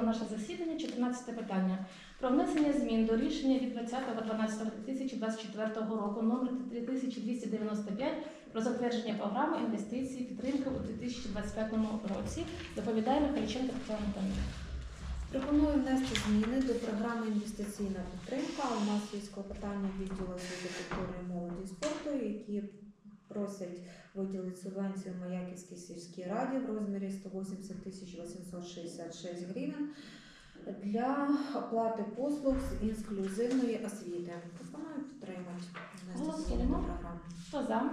Продовжуємо наше засідання. 14 питання. Про внесення змін до рішення від 20.12.2024 року номер 3295 про затвердження програми інвестицій підтримки у 2025 році. Доповідає Михайліченко Тетяна Анатоліївна. Пропоную внести зміни до програми інвестиційна підтримка. У нас є клопотання відділу культури, молоді і спорту, які просять виділити субвенцію Маяківській сільській раді в розмірі 180 тисяч 866 гривень для оплати послуг з інклюзивної освіти. Пропоную підтримати внести зміни до програми. Хто за?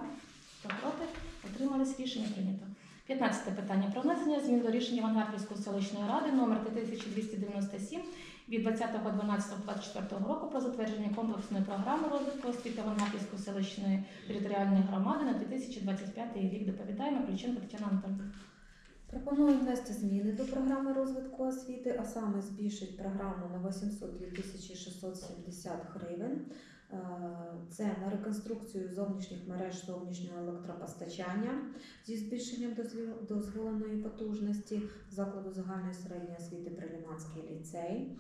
Хто проти? Утримались рішення прийнято. 15 питання. Про внесення змін до рішення Вангарківської селищної ради номер 3297 від 20.12.24 року про затвердження комплексної програми розвитку освіти Вангарківської селищної територіальної громади на 2025 рік. Доповідає Миколіченко Тетяна Антонівна. Пропоную внести зміни до програми розвитку освіти, а саме збільшить програму на 802 тисячі 670 гривень. Е, Це на реконструкцію зовнішніх мереж зовнішнього електропостачання зі збільшенням дозволеної потужності закладу загальної середньої освіти Приліманський ліцей.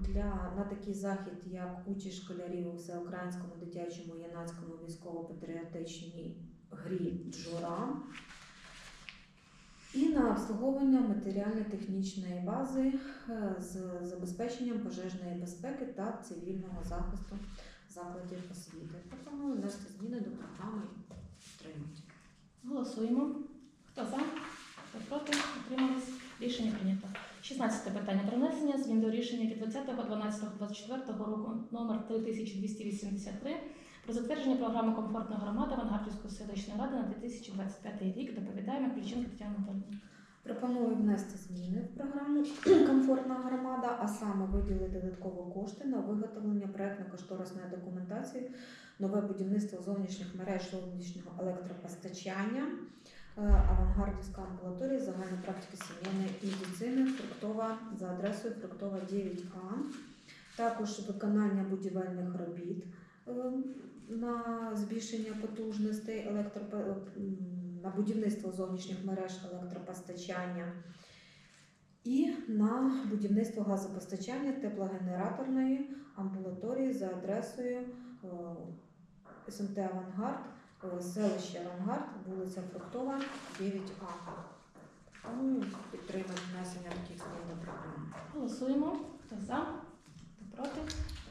Для на такий захід, як участь школярів у всеукраїнському дитячому юнацькому військово-патріотичній грі Джура і на обслуговування матеріально-технічної бази е, з забезпеченням пожежної безпеки та цивільного захисту закладів освіти. Пропоную внести зміни до програми і. Голосуємо. Хто за? Хто проти? Утримались? Рішення прийнято. 16 питання. Про внесення змін до рішення від 20.12.24 року номер 3283 про затвердження програми комфортна громада Авангардівської селищної ради на 2025 рік. Доповідає Миколіченко Тетяна Анатольовна. Пропоную внести зміни в програму Комфортна громада, а саме виділити додаткові кошти на виготовлення проектно-кошторисної документації, нове будівництво зовнішніх мереж зовнішнього електропостачання, е, авангардівська амбулаторія загальної практики сімейної медицини, фруктова за адресою фруктова 9А. Також виконання будівельних робіт е, на збільшення потужностей електропо... на будівництво зовнішніх мереж електропостачання і на будівництво газопостачання теплогенераторної амбулаторії за адресою е, СМТ Авангард, е, селище Авангард, вулиця Фруктова, 9А. Пропоную підтримати внесення таких змін до програми. Голосуємо. Хто за? Хто проти?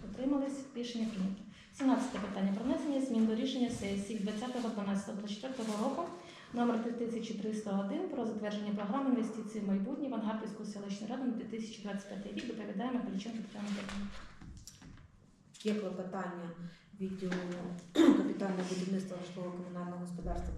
Утримались? Рішення прийнято. 17 питання. Про внесення змін до рішення сесії 20.12.24 року номер 3301 про затвердження програми інвестицій в майбутнє Вангардівської селищної ради на 2025 рік. Доповідає Миколіченко Тетяна Анатоліївна. Є клопотання відділу капітального будівництва житлово-комунального господарства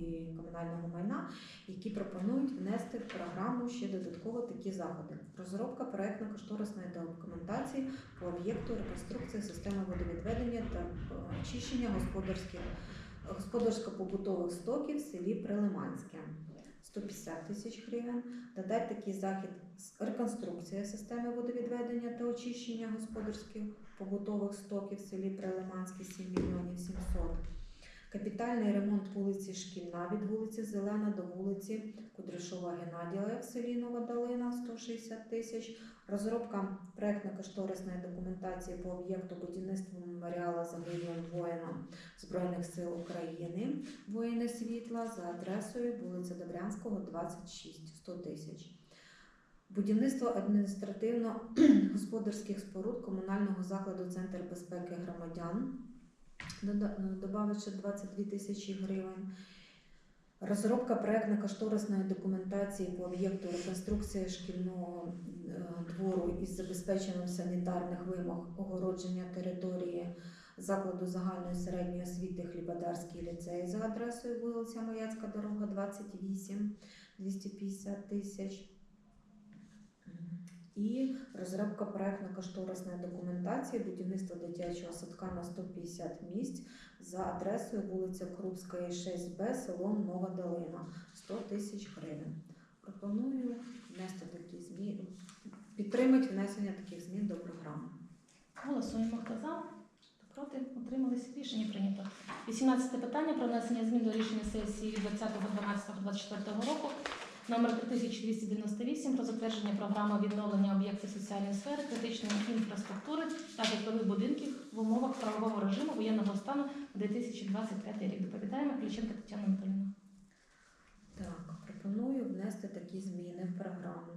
і комунального майна, які пропонують внести в програму ще додатково такі заходи. Розробка проектно-кошторисної документації по об'єкту реконструкції системи водовідведення та очищення господарських господарсько-побутових стоків в селі Прилиманське. 150 тисяч гривень. Додати такий захід реконструкція системи водовідведення та очищення господарських побутових стоків в селі Прилиманське 7 мільйонів 700. Капітальний ремонт вулиці Шкільна від вулиці Зелена до вулиці Кудряшова Геннадія в селі Нова Долина 160 тисяч. Розробка проектно-кошторисної документації по об'єкту будівництва меморіала загиблим воїнам Збройних сил України воїни світла за адресою вулиця Добрянського, 26 100 тисяч. Будівництво адміністративно-господарських споруд комунального закладу Центр безпеки громадян. Дода- Добавить ще 22 тисячі гривень. Розробка проектно-кошторисної документації по об'єкту реконструкції шкільного е, двору із забезпеченням санітарних вимог огородження території закладу загальної середньої освіти Хлібодарський ліцей за адресою вулиця Маяцька дорога 28 250 тисяч. І розробка проектно-кошторисної документації будівництва дитячого садка на 150 місць за адресою вулиця Крупська, 6Б, село Нова Долина, 100 тисяч гривень. Пропоную внести такі зміни, підтримати внесення таких змін до програми. Голосуємо. Хто за? Хто проти? Утримались? Рішення прийнято. 18 питання про внесення змін до рішення сесії від 20.12.24 року номер 3298 про затвердження програми відновлення об'єктів соціальної сфери, критичної інфраструктури та житлових будинків в умовах правового режиму воєнного стану на 2025 рік. Доповідаємо Ключенка Тетяна Анатолійовна. Так, пропоную внести такі зміни в програму.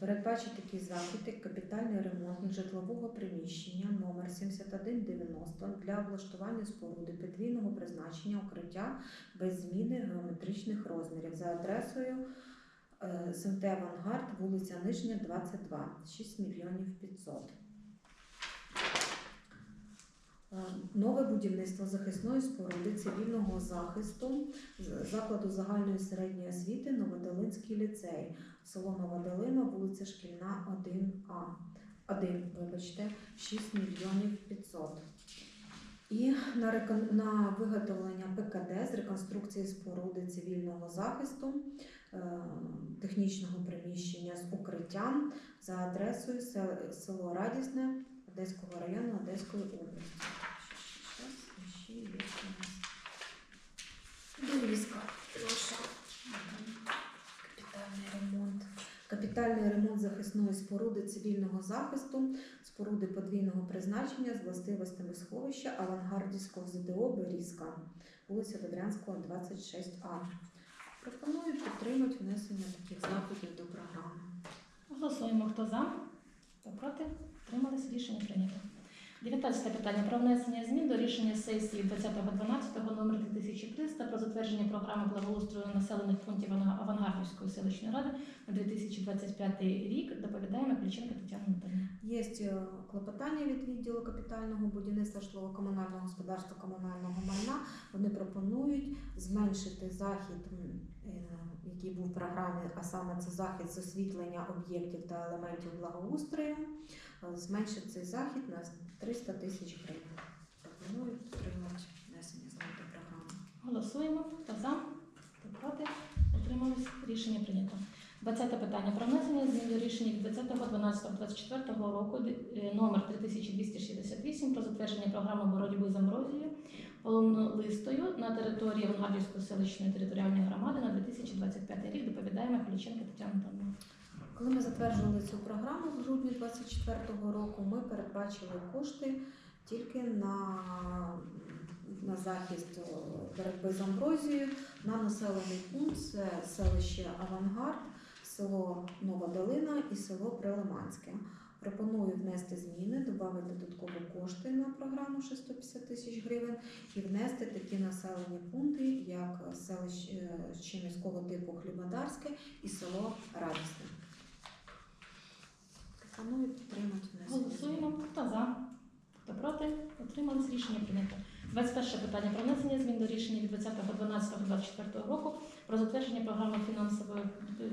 Передбачити такі заходи капітальний ремонт житлового приміщення номер 7190 для облаштування споруди подвійного призначення укриття без зміни геометричних розмірів за адресою е, СМТ Авангард, вулиця Нижня, 22, 6 мільйонів 500. Е, Нове будівництво захисної споруди цивільного захисту закладу загальної середньої освіти Новодолинський ліцей, село Новодолина, вулиця Шкільна, 1А. 1, вибачте, 6 мільйонів 500. І на, рекон- на виготовлення ПКД з реконструкції споруди цивільного захисту е, технічного приміщення з укриттям за адресою се- село Радісне Одеського району Одеської області. Ще є у нас. Довіска. Прошу. Капітальний ремонт. Капітальний ремонт захисної споруди цивільного захисту, споруди подвійного призначення з властивостями сховища авангардівського ЗДО Берізка, вулиця Добрянського, 26А. Пропоную підтримати внесення таких заходів до програми. Голосуємо. Хто за? Хто проти? Тримались рішення прийнято. 19 питання про внесення змін до рішення сесії 20.12 номер 3300 про затвердження програми благоустрою населених пунктів Авангардівської селищної ради на 2025 рік. Доповідає Ключенко Тетяна Анатолійовна. Є клопотання від відділу капітального будівництва житлово-комунального господарства комунального майна. Вони пропонують зменшити захід, е, який був в програмі, а саме це захід з освітлення об'єктів та елементів благоустрою. е, Зменшити цей захід на 300 тисяч гривень. Пропоную підтримати внесення змін до програми. Голосуємо. Хто за? Проти? Утримались. Рішення прийнято. 20 питання про внесення змін до рішення від 20.12.24 року е, номер 3268 про затвердження програми боротьби з амброзією полонолистою на території Авангардівської селищної територіальної громади на 2025 рік. Доповідає Михайліченко Тетяна Антонівна. Коли ми затверджували цю програму в грудні 2024 року, ми передбачили кошти тільки на, на захист боротьби з амброзією на населений пункт це селище Авангард, село Нова Долина і село Прилиманське. Пропоную внести зміни, додати додаткові кошти на програму ще 150 тисяч гривень і внести такі населені пункти, як селище міського типу Хлібодарське і село Радісне. Пропоную підтримати внесення. Голосуємо. Хто за? Хто проти? Утримались. Рішення прийнято. 21 питання про внесення змін до рішення від 20.12.24 року про затвердження програми фінансової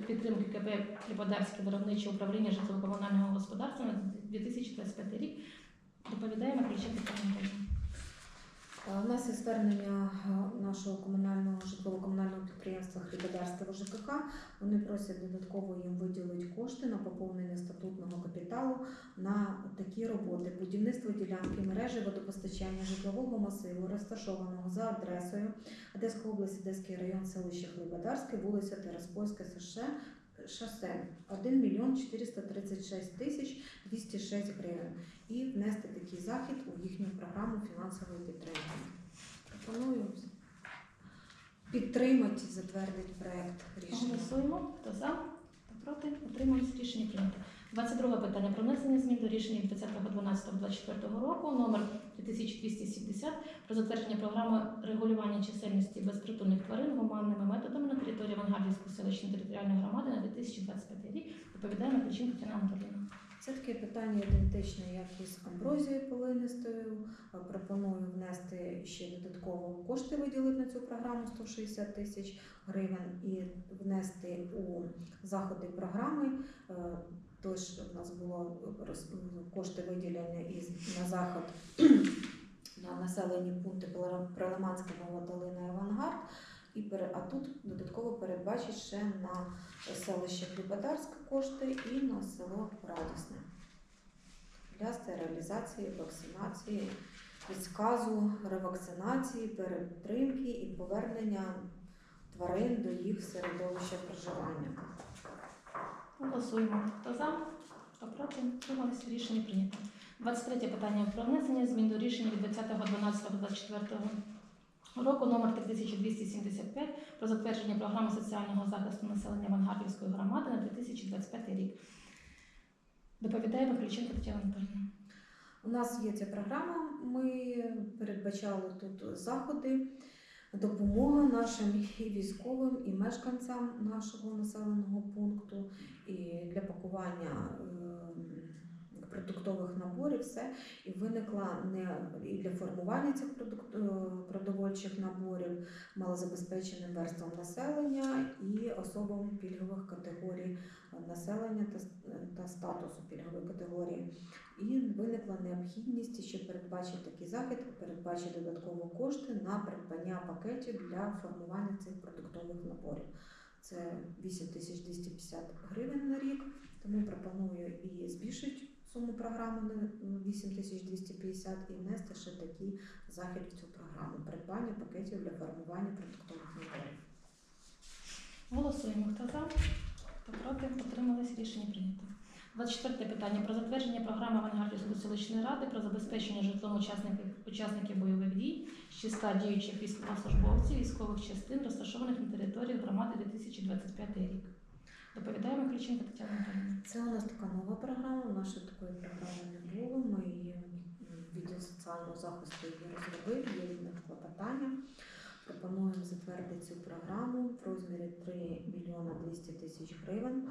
підтримки КП Хлібодарське виробниче управління житлово-комунального господарства на 2025 рік. Доповідає Миколайченко Тетяна Анатоліївна. Е, У нас є звернення е, нашого комунального житлово-комунального підприємства Хлібодарського ЖКХ. Вони просять додатково їм виділити кошти на поповнення статутного капіталу на такі роботи: будівництво ділянки мережі водопостачання житлового масиву, розташованого за адресою Одеська область, Одеський район, селище Хлібодарське, вулиця Тераспольське, Соше. Шосе 1 мільйон 436 тисяч 206 гривень і внести такий захід у їхню програму фінансової підтримки. Пропоную підтримати, затвердити проект рішення. Голосуємо. Хто за? Хто проти? отримуємо Рішення прийнято. 22 питання про внесення змін до рішення від 20.12.24 року номер 2270 про затвердження програми регулювання чисельності безпритульних тварин гуманними методами на території Авангардівської селищної територіальної громади на 2025 рік. Доповідає Миколайченко Тетяна Анатоліївна. Це таке питання ідентичне, як і з амброзією полинистою. Е, Пропоную внести ще додатково кошти виділити на цю програму 160 тисяч гривень і внести у заходи програми. Тож у нас було кошти виділені із на заход на населені пункти Прилиманська, і Авангард. І а тут додатково передбачить ще на селище Хлібодарське кошти і на село Радісне для стерилізації, вакцинації, відсказу, ревакцинації, перетримки і повернення тварин до їх середовища проживання. Голосуємо. Хто за? Хто проти? Утримались? Рішення прийнято. 23 питання про внесення змін до рішення від 20.12.24 року номер 3275 про затвердження програми соціального захисту населення Вангардівської громади на 2025 рік. Доповідає Михайліченко Тетяна Анатольовна. У нас є ця програма. Ми передбачали тут заходи, допомога нашим і військовим, і мешканцям нашого населеного пункту, і для пакування е, продуктових наборів, все. І виникла не і для формування цих е, продовольчих наборів малозабезпеченим верствам населення і особам пільгових категорій населення та, та статусу пільгової категорії. І виникла необхідність ще передбачити такий захід, передбачити додатково кошти на придбання пакетів для формування цих продуктових наборів. Це 8250 гривень на рік, тому пропоную і збільшити суму програми на 8250 і внести ще такий захід в цю програму придбання пакетів для формування продуктових наборів. Голосуємо. Хто за? Хто проти? Утримались? Рішення прийнято. 24 питання про затвердження програми Вангардівської селищної ради про забезпечення житлом учасників, учасників бойових дій з числа діючих військовослужбовців військових частин, розташованих на території громади 2025 рік. Доповідає Михайліченко Тетяна Анатольовна. Це у нас така нова програма. У нас такої програми не було. Ми її відділ соціального захисту її розробив, є від них. Пропонуємо затвердити цю програму в розмірі 3 мільйона 200 тисяч гривень.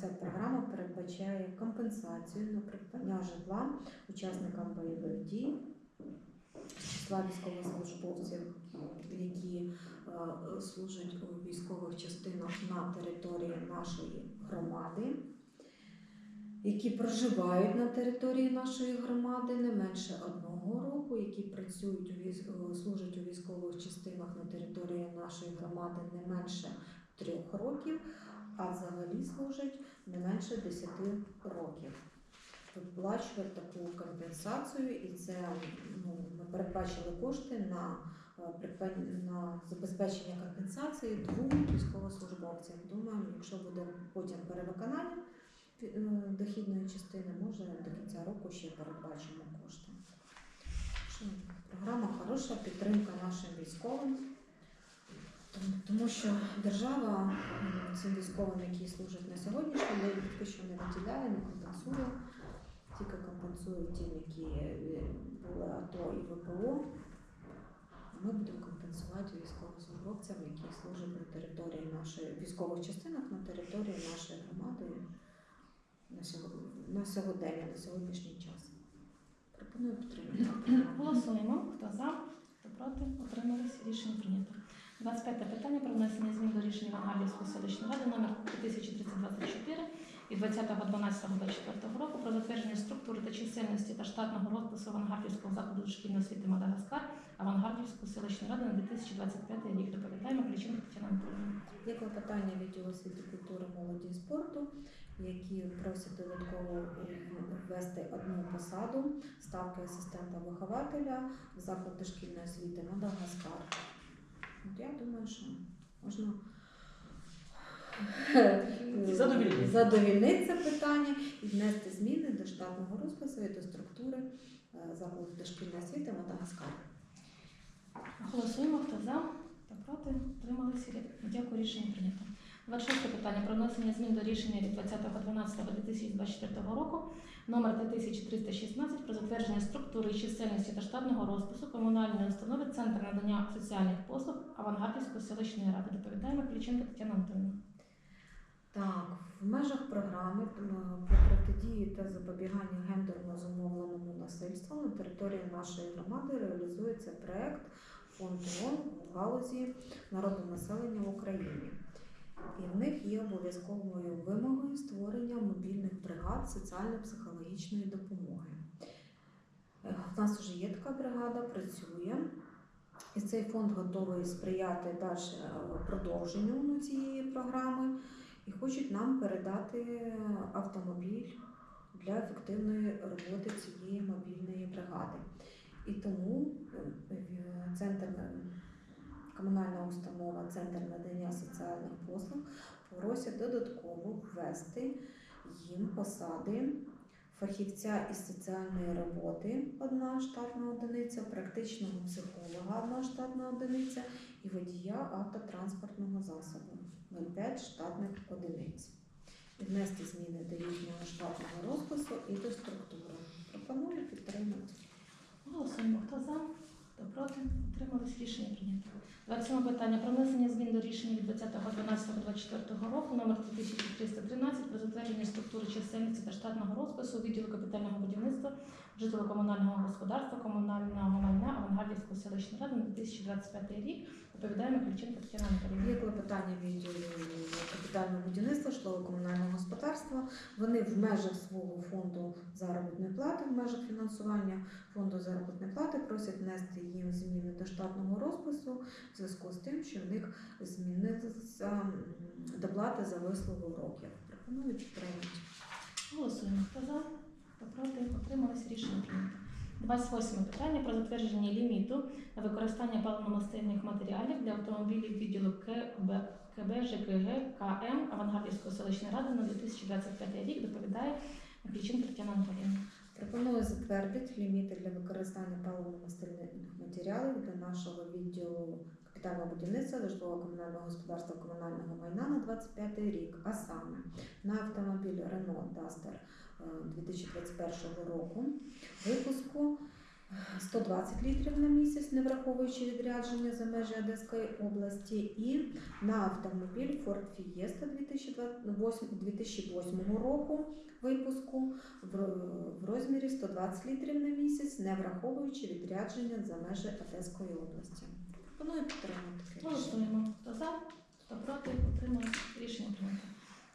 Ця програма передбачає компенсацію на придбання житла учасникам бойових дій з числа військовослужбовців, які е, служать у військових частинах на території нашої громади, які проживають на території нашої громади не менше одного року, які працюють у е, служать у військових частинах на території нашої громади не менше трьох років, а взагалі служать не менше 10 років. Виплачує таку компенсацію, і це ну, ми передбачили кошти на е, на забезпечення компенсації двом військовослужбовцям. Думаю, якщо буде потім перевиконання е, дохідної частини, може до кінця року ще передбачимо кошти. Програма хороша, підтримка нашим військовим. Тому- що держава цим військовим, які служать на сьогоднішній день, поки що не виділяє, не компенсує. Тільки компенсує тим, які е, були АТО і ВПО. Ми будемо компенсувати військовослужбовцям, які служать на території нашої військових частинах на території нашої громади на сьогодні на сьогодення, на сьогоднішній час. Пропоную підтримати. Голосуємо. Хто за? Хто проти? Утримались? Рішення прийнято. 25 питання про внесення змін до рішення Вангардівської селищної ради номер 1324 від 20.12.24 року про затвердження структури та чисельності та штатного розпису Авангардівського закладу дошкільної освіти Мадагаскар Авангардівської селищної ради на 2025 рік. Доповідає Миколіченко Тетяна Анатольовна. Є клопотання відділу освіти, культури, молоді і спорту, які просять додатково ввести одну посаду ставки асистента вихователя в заклад дошкільної освіти Мадагаскар. От я думаю, що можна Задовільнити. задовільнити це питання і внести зміни до штатного розпису і до структури е, закладу дошкільної освіти Мадагаскар. Голосуємо. Хто за? Хто проти? Утримались? Дякую. Рішення прийнято. 26 питання про внесення змін до рішення від 20.12.2024 року номер 3316 про затвердження структури і чисельності та штатного розпису комунальної установи Центр надання соціальних послуг Авангардівської селищної ради. Доповідає Миколіченко Тетяна Антонівна. Так, в межах програми м, про протидії та запобігання гендерно зумовленому насильству на території нашої громади реалізується проект фонду ООН в галузі народонаселення в Україні. І в них є обов'язковою вимогою створення мобільних бригад соціально-психологічної допомоги. Е, У нас вже є така бригада, працює. І цей фонд готовий сприяти далі е, продовженню цієї програми і хочуть нам передати автомобіль для ефективної роботи цієї мобільної бригади. І тому е, центр е, комунальна установа Центр послуг просять додатково ввести їм посади фахівця із соціальної роботи одна штатна одиниця, практичного психолога одна штатна одиниця і водія автотранспортного засобу 0,5 штатних одиниць. І внести зміни до їхнього штатного розпису і до структури. Пропоную підтримати. Голосуємо. Хто за? Хто проти? Утримались рішення прийнято. 27 питання про внесення змін до рішення від 20.12.24 року номер 3313 про затвердження структури чисельності та штатного розпису відділу капітального будівництва житлово-комунального господарства, комунального майна Авангардівської селищної ради на 2025 рік. Доповідає Михайліченко Тетяна Анатолійовна. Є клопотання відділу капітального будівництва житлово-комунального господарства. Вони в межах свого фонду заробітної плати, в межах фінансування фонду заробітної плати просять внести їм зміни до штатного розпису в зв'язку з тим, що в них змінилися доплати за вислугу років. Пропоную підтримати. Голосуємо. Хто за? Хто проти? Утримались рішення прийнято. 28 питання про затвердження ліміту на використання паливно-мастильних матеріалів для автомобілів відділу КБ, КБ ЖКГ КМ Авангардівської селищної ради на 2025 рік. Доповідає Михайліченко Тетяна Анатолійовна. Пропоную затвердити ліміти для використання паливно-мастильних матеріалів для нашого відділу капітального будівництва житлово-комунального господарства комунального майна на 25 рік, а саме на автомобіль Renault Duster е, 2021 року випуску е, 120 літрів на місяць, не враховуючи відрядження за межі Одеської області, і на автомобіль Ford Fiesta 2028 2008 року випуску в розмірі 120 літрів на місяць, не враховуючи відрядження за межі Одеської області. Пропоную підтримати. таке рішення. Голосуємо. Хто за? Хто проти? Утримались рішення прийнято.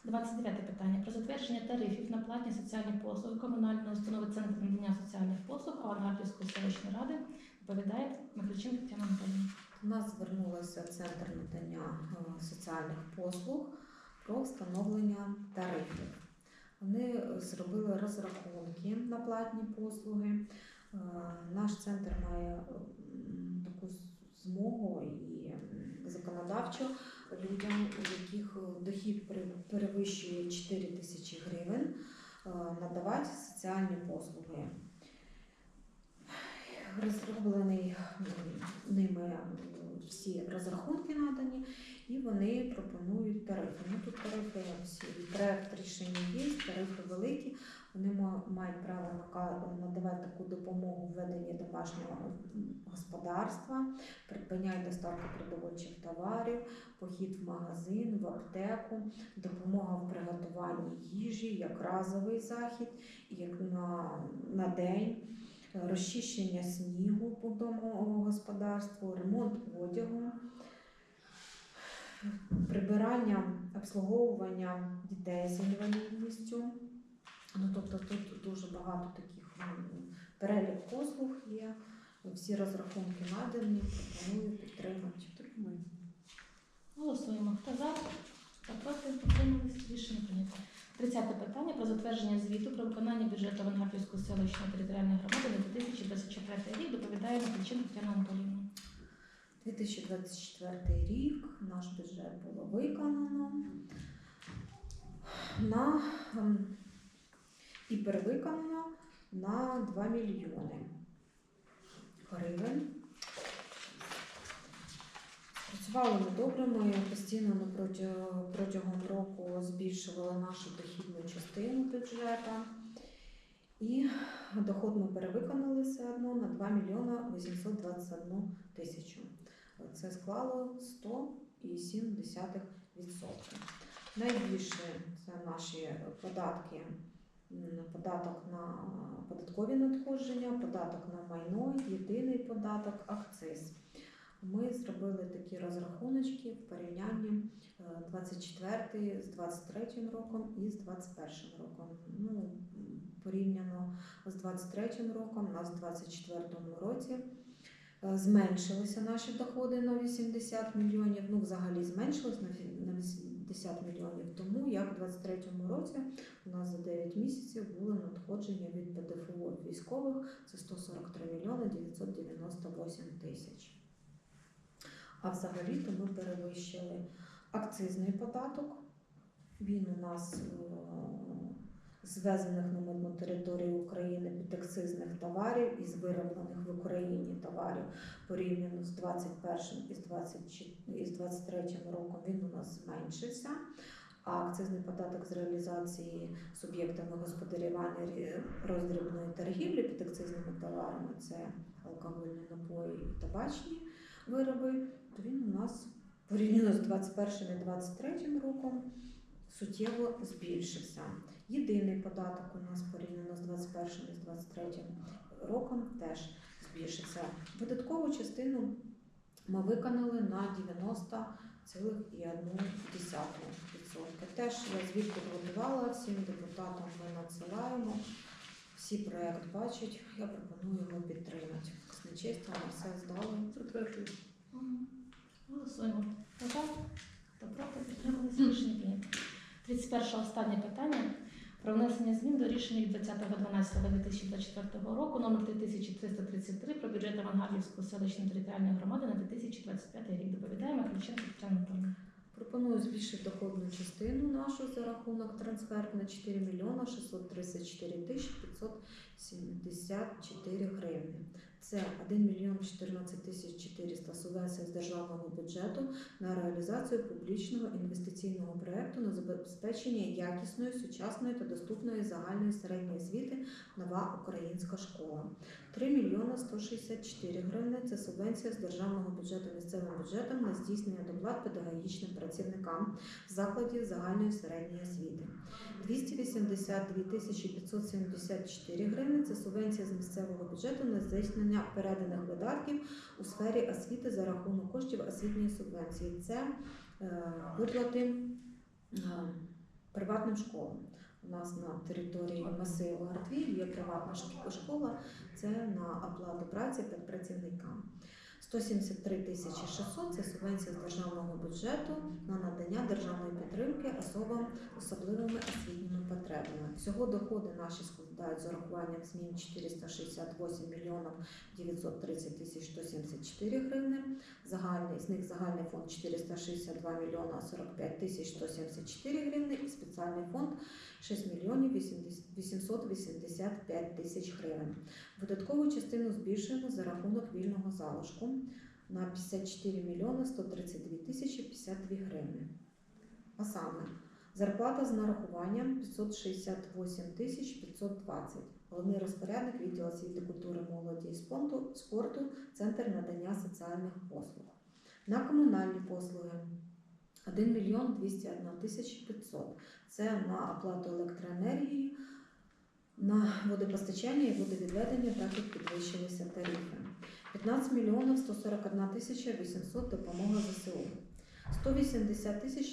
29 питання про затвердження тарифів на платні соціальні послуги комунальної установи Центр надання соціальних послуг Авангардівської селищної ради. Доповідає Михайліченко Тетяна Анатолійовна. У нас звернулося Центр надання е, соціальних послуг про встановлення тарифів. Вони е, зробили розрахунки на платні послуги. Е, Наш центр має змогу і законодавчо людям, у яких е, дохід перевищує 4 тисячі гривень, е, надавати соціальні послуги. Розроблений ними всі розрахунки надані, і вони пропонують тарифи. Ну тут тарифи всі проект рішення є, тарифи великі. Вони мають право надавати таку допомогу в веденні домашнього господарства, придбання і доставка продовольчих товарів, похід в магазин, в аптеку, допомога в приготуванні їжі, як разовий захід, як на, на день розчищення снігу по домогосподарству, ремонт одягу, прибирання, обслуговування дітей з інвалідністю. Ну, тобто тут дуже багато таких перелік послуг є. Всі розрахунки надані, пропоную підтримати. Підтримую. Голосуємо. Хто за? Хто проти? Утримались рішення прийнято. 30 питання про затвердження звіту про виконання бюджету Авангардівської селищної територіальної громади на 2024 рік. Доповідає Михайліченко Тетяна Анатолійовна. 2024 рік наш бюджет було виконано на ем, і перевиконано на 2 мільйони гривень. Працювали ми добре, ми постійно протягом, року збільшували нашу дохідну частину бюджету. І доход ми перевиконали все одно на 2 мільйона 821 тисячу. Це склало 100,7%. Найбільше це наші податки, податок на податкові надходження, податок на майно, єдиний податок, акциз. Ми зробили такі розрахуночки в порівнянні е, 24 з 23 роком і з 21 роком. Ну, порівняно з 23 роком, у нас в 24 році Е, Зменшилися наші доходи на 80 мільйонів. Ну, взагалі зменшились на фі- на 80 мільйонів. Тому як у 2023 році у нас за 9 місяців були надходження від ПДФО військових це 143 мільйони 998 тисяч. А взагалі то ми перевищили акцизний податок. Він у нас е, з ввезених на митну територію України підакцизних товарів і з вироблених в Україні товарів порівняно з 21 і з 24 і з 23 роком він у нас зменшився. А акцизний податок з реалізації суб'єктами господарювання роздрібної торгівлі під акцизними товарами це алкогольні напої і табачні вироби, то він у нас порівняно з 21 і 23 роком суттєво збільшився. Єдиний податок у нас порівняно з 21 і з 23 роком теж збільшився. Видаткову частину ми виконали на 90,1%. Теж я звіт підготувала, всім депутатам ми надсилаємо. Всі проект бачать, я пропоную його підтримати. Казначейство на все здало. Затверджую. Голосуємо. Хто? Хто проти? Підтримались рішення прийнято. 31 останнє питання про внесення змін до рішення від 20.12.2024 року номер 3333 про бюджет Авангардівської селищної територіальної громади на 2025 рік. Доповідаємо Ключенко Тетяна Анатольовна. Пропоную збільшити доходну частину нашу за рахунок трансфер на 4 мільйона 634 тисячі 574 гривні. Це 1 мільйон 14 тисяч 400 субвенція з державного бюджету на реалізацію публічного інвестиційного проекту на забезпечення якісної, сучасної та доступної загальної середньої освіти нова українська школа. 3 мільйона 164 гривні – це субвенція з державного бюджету місцевим бюджетом на здійснення доплат педагогічним працівникам закладів загальної середньої освіти. 282 тисячі 574 гривні – це субвенція з місцевого бюджету на здійснення переданих видатків у сфері освіти за рахунок коштів освітньої субвенції. Це е, виплати е, приватним школам. У нас на території масиву Гартвіль є приватна школа, це на оплату праці під працівникам. 173 тисячі 600 – це субвенція з державного бюджету на надання державної підтримки особам з особливими освітніми потребами. Всього доходи наші складають з урахуванням змін 468 мільйонів 930 тисяч 174 гривни. Загальний, з них загальний фонд 462 мільйона 45 тисяч 174 гривни і спеціальний фонд 6 мільйонів 80 885 тисяч гривень. Видаткову частину збільшуємо за рахунок вільного залишку на 54 мільйони 132 тисячі 52 гривні. А саме зарплата з нарахуванням 568 тисяч 520. Головний розпорядник відділ освіти, культури, молоді і спорту, центр надання соціальних послуг. На комунальні послуги 1 мільйон 201 тисяча 500. Це на оплату електроенергії, на водопостачання і водовідведення, так як підвищилися тарифи. 15 мільйонів 141 тисяча 800 допомога ЗСУ. 180 тисяч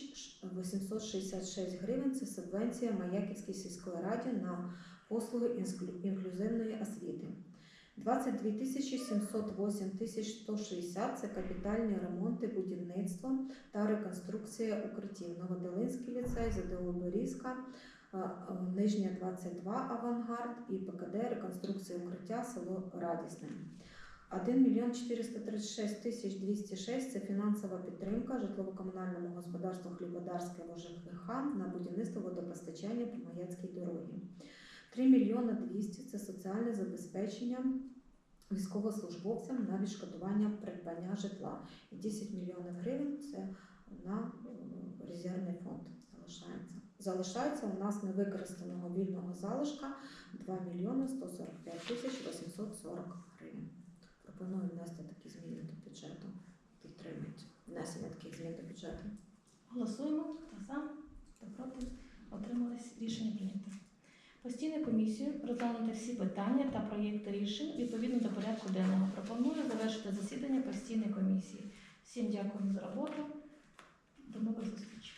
866 гривень це субвенція Маяківській сільської раді на послуги інклюзивної освіти. 22 тисячі 708 тисяч 160 – це капітальні ремонти, будівництво та реконструкція укриттів. Новодолинський ліцей, ЗДО Борізька, а, а, Нижня 22 Авангард і ПКД реконструкція укриття село Радісне. 1 мільйон 436 тисяч 206 – це фінансова підтримка житлово-комунальному господарству Хлібодарське ОЖКХ на будівництво водопостачання по Маяцькій дорогі. 3 мільйони 200 – це соціальне забезпечення військовослужбовцям на відшкодування придбання житла. І 10 мільйонів гривень це на е, резервний фонд залишається. Залишається у нас невикористаного вільного залишка 2 мільйони 145 тисяч 840 гривень. Пропоную внести такі зміни до бюджету. Підтримують внесення таких змін до бюджету. Голосуємо. Хто за? Хто проти? Отримались рішення прийнято. Постійну комісію розглянути всі питання та проєкти рішень відповідно до порядку денного. Пропоную завершити засідання постійної комісії. Всім дякую за роботу. До нових зустрічей.